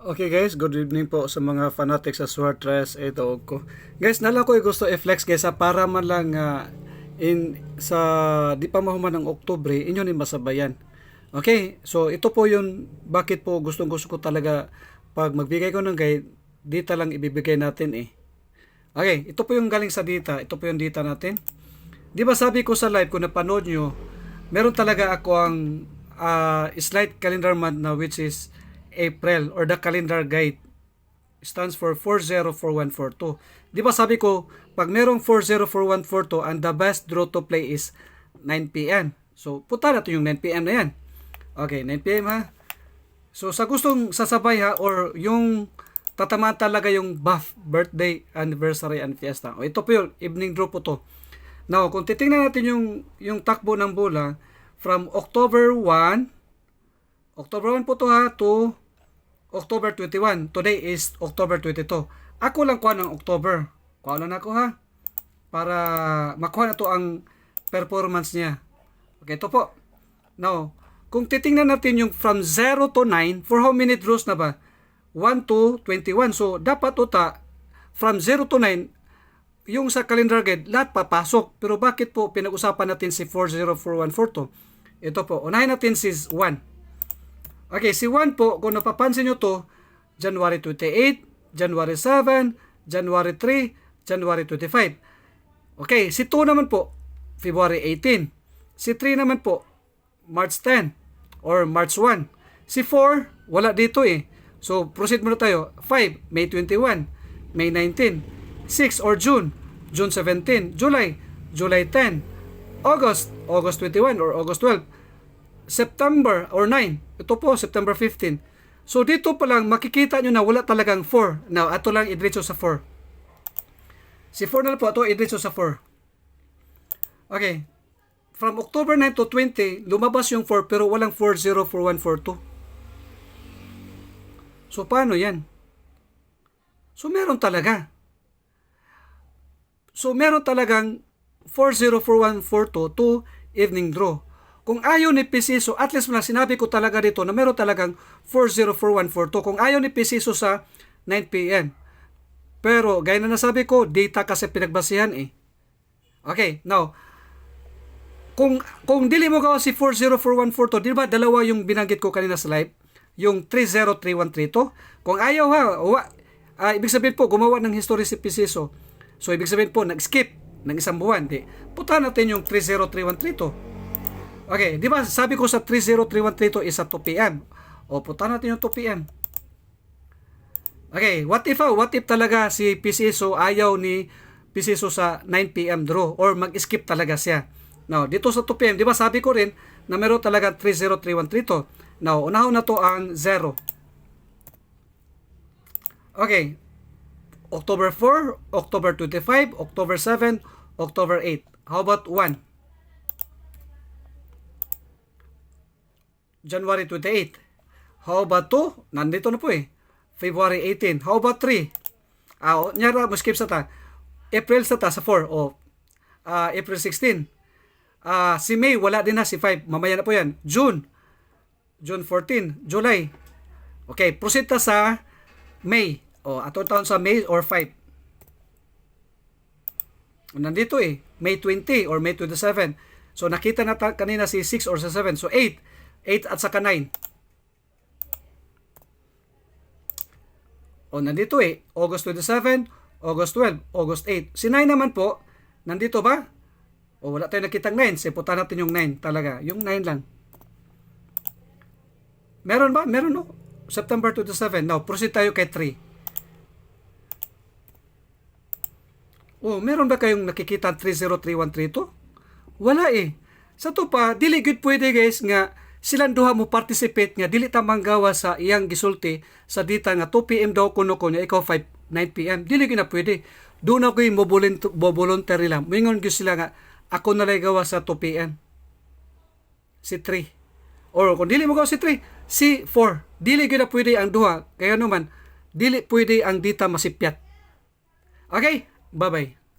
Okay guys, good evening po sa mga fanatics sa Swartres ito ko. Guys, nala ko gusto i-flex guys para man lang ah, in sa di pa mahuman ng Oktubre inyo ni masabayan. Okay, so ito po yun bakit po gustong gusto ko talaga pag magbigay ko ng guide, data lang ibibigay natin eh. Okay, ito po yung galing sa data, ito po yung data natin. Di ba sabi ko sa live kung napanood nyo, meron talaga ako ang ah, slide calendar month na which is April or the calendar guide stands for 404142. Di ba sabi ko, pag merong 404142 and the best draw to play is 9 p.m. So, puta natin yung 9 p.m. na yan. Okay, 9 p.m. ha. So, sa gustong sasabay ha, or yung tatamaan talaga yung buff, birthday, anniversary, and fiesta. O, ito po yun, evening draw po to. Now, kung titingnan natin yung, yung takbo ng bola, from October 1, October 1 po to ha, to October 21. Today is October 22. Ako lang kuha ng October. Kuha lang ako ha. Para makuha na to ang performance niya. Okay, ito po. Now, kung titingnan natin yung from 0 to 9, for how many draws na ba? 1 to 21. So, dapat uta, from 0 to 9, yung sa calendar guide, lahat papasok. Pero bakit po pinag-usapan natin si 404142? Ito po, unahin natin si 1. Okay, si 1 po, kung napapansin nyo to, January 28, January 7, January 3, January 25. Okay, si 2 naman po, February 18. Si 3 naman po, March 10 or March 1. Si 4, wala dito eh. So, proceed muna tayo. 5, May 21, May 19. 6 or June, June 17. July, July 10. August, August 21 or August 12. September or 9. Ito po, September 15. So dito pa lang makikita nyo na wala talagang 4. Now, ato lang idritso sa 4. Si 4 na lang po, ito idritso sa 4. Okay. From October 9 to 20, lumabas yung 4 pero walang 404142. So paano yan? So meron talaga. So meron talagang 404142 to evening draw. Kung ayaw ni Pisiso, at least na sinabi ko talaga dito na meron talagang 404142. Kung ayaw ni Pisiso sa 9pm. Pero, gaya na nasabi ko, data kasi pinagbasihan eh. Okay, now, kung kung dili mo gawa si 404142, di ba dalawa yung binanggit ko kanina sa live? Yung 303132. Kung ayaw ha, wa, ah, ibig sabihin po, gumawa ng history si Pisiso. So, ibig sabihin po, nag-skip ng isang buwan. Di, puta natin yung 303132. Okay, di ba sabi ko sa 303132 is at 2 p.m. O punta natin yung 2 p.m. Okay, what if ah, what if talaga si PCSO ayaw ni PCSO sa 9 p.m. draw or mag-skip talaga siya. Now, dito sa 2 p.m., di ba sabi ko rin na meron talaga 303132. Now, unahon na to ang 0. Okay. October 4, October 25, October 7, October 8. How about 1? January 28. How about 2? Nandito na po eh. February 18. How about 3? Ah, uh, nyara mo skip sa ta. April sa ta sa 4 o uh, April 16. Ah, uh, si May wala din na si 5. Mamaya na po 'yan. June. June 14, July. Okay, proceed ta sa May. O ato taon sa May or 5. Nandito eh, May 20 or May 27. So nakita na kanina si 6 or sa 7. So 8. 8 at saka 9. O, nandito eh. August 27, August 12, August 8. Si 9 naman po, nandito ba? O, wala tayong nakitang 9. Siputan natin yung 9 talaga. Yung 9 lang. Meron ba? Meron no? September 27. Now, proceed tayo kay 3. Oh, meron ba kayong nakikita 303132? Wala eh. Sa to pa, dili good pwede guys nga silang duha mo participate nga dili ta manggawa sa iyang gisulti sa dita nga 2 PM daw kuno ko niya ikaw 5 9 PM dili gyud na pwede. Do na ko mo voluntary lang. Mingon gyud sila nga ako na lay gawa sa 2 PM si 3 or kung dili mo gawa si 3 si 4 dili gyud na pwede ang duha. Kaya naman dili pwede ang dita masipyat. Okay? Bye bye